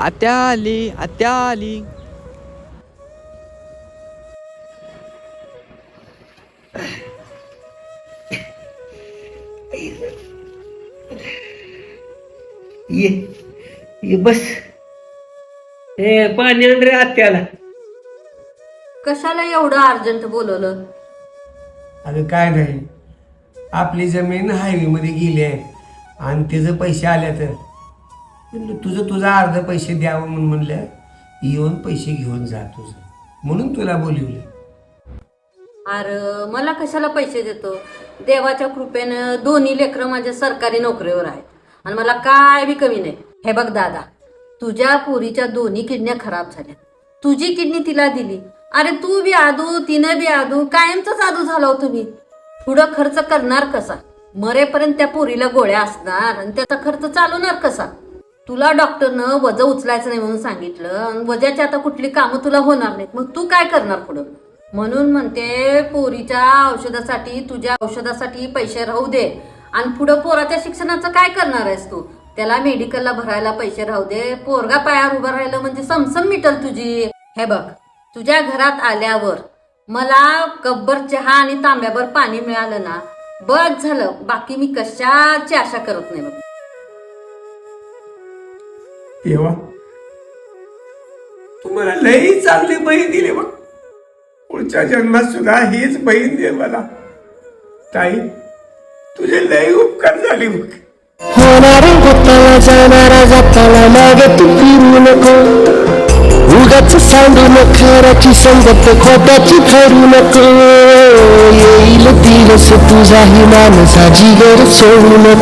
आत्या आली आत्या आली ये ये बस. ए पाणी आण रे आत्याला. कशाला एवढं अर्जंट बोलवलं? अगं काय नाही. आपली जमीन हायवेमध्ये गेली आहे. आणि त्याचे पैसे आले तर म्हणलं तुझं तुझा अर्ध पैसे द्यावं म्हणून म्हणलं येऊन पैसे घेऊन जा तुझं. म्हणून तुला बोलवलं. अरे मला कशाला पैसे देतो? देवाच्या कृपेनं दोन्ही लेकरं माझ्या सरकारी नोकरीवर आहेत आणि मला काय बी कमी नाही. हे बघ दादा तुझ्या पोरीच्या दोन्ही किडन्या खराब झाल्या. तुझी किडनी तिला दिली. अरे तू बी आदू तिनं बी आदू कायमच आदू झाला हो तुम्ही. पुढं खर्च करणार कसा? मरेपर्यंत त्या पोरीला गोळ्या असणार आणि त्याचा खर्च चालवणार कसा? तुला डॉक्टरनं वजं उचलायचं नाही म्हणून सांगितलं. आणि वजाची आता कुठली कामं तुला होणार नाहीत. मग तू काय करणार पुढं? म्हणून म्हणते पोरीच्या औषधासाठी तुझ्या औषधासाठी पैसे राहू दे. आणि पुढं पोराच्या शिक्षणाचं काय करणार आहेस तू? त्याला मेडिकलला भरायला पैसे राहू दे. पोरगा पायावर उभं राहिलं म्हणजे समसम मिटल तुझी. हे बघ तुझ्या घरात आल्यावर मला कब्बर चहा आणि तांब्यावर पाणी मिळालं ना बस झालं. बाकी मी कशाची आशा करत नाही बघ. तेव्हा तुम्हाला लई चांगली बहीण दिली बघ. पुढच्या जन्मात सुद्धा हीच बहीण दे मला. ताई तुझे लय उपकार झाले बघ. होणारे होताला जाणारा जाताला मागे तू फिरू नको. उगाच सांडू खऱ्याची संगत खोटाची ठरू नको. येईल दिवस तुझाही माणसा जिगर सोडू नको.